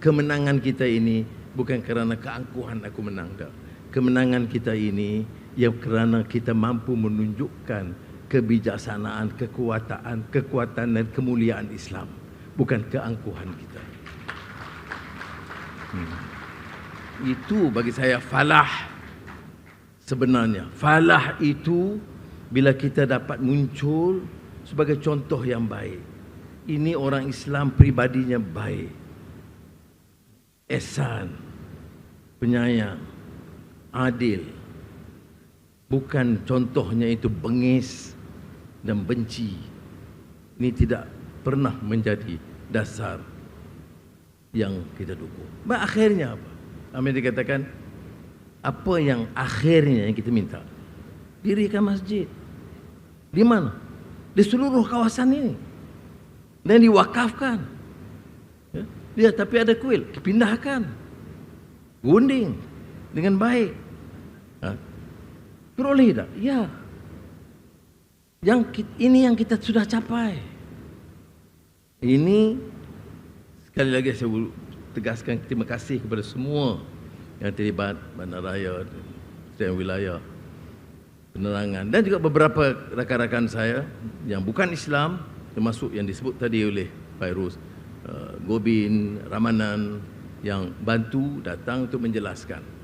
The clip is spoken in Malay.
kemenangan kita ini bukan kerana keangkuhan aku menang tak. Kemenangan kita ini yang kerana kita mampu menunjukkan kebijaksanaan, kekuatan, kekuatan dan kemuliaan Islam, bukan keangkuhan kita. Hmm. Itu bagi saya falah sebenarnya. Falah itu bila kita dapat muncul sebagai contoh yang baik. Ini orang Islam pribadinya baik. Esan, penyayang, adil. Bukan contohnya itu bengis dan benci. Ini tidak pernah menjadi dasar yang kita dukung. Baik akhirnya apa? Amin dikatakan apa yang akhirnya yang kita minta? Dirikan masjid. Di mana? Di seluruh kawasan ini. Dan diwakafkan. Ya, dia tapi ada kuil, dipindahkan. Gunding dengan baik. Ha? Peroleh tak? Ya. Yang ini yang kita sudah capai. Ini sekali lagi saya tegaskan terima kasih kepada semua yang terlibat bandaraya dan wilayah penerangan dan juga beberapa rakan-rakan saya yang bukan Islam termasuk yang disebut tadi oleh Fairuz uh, Gobin, Ramanan yang bantu datang untuk menjelaskan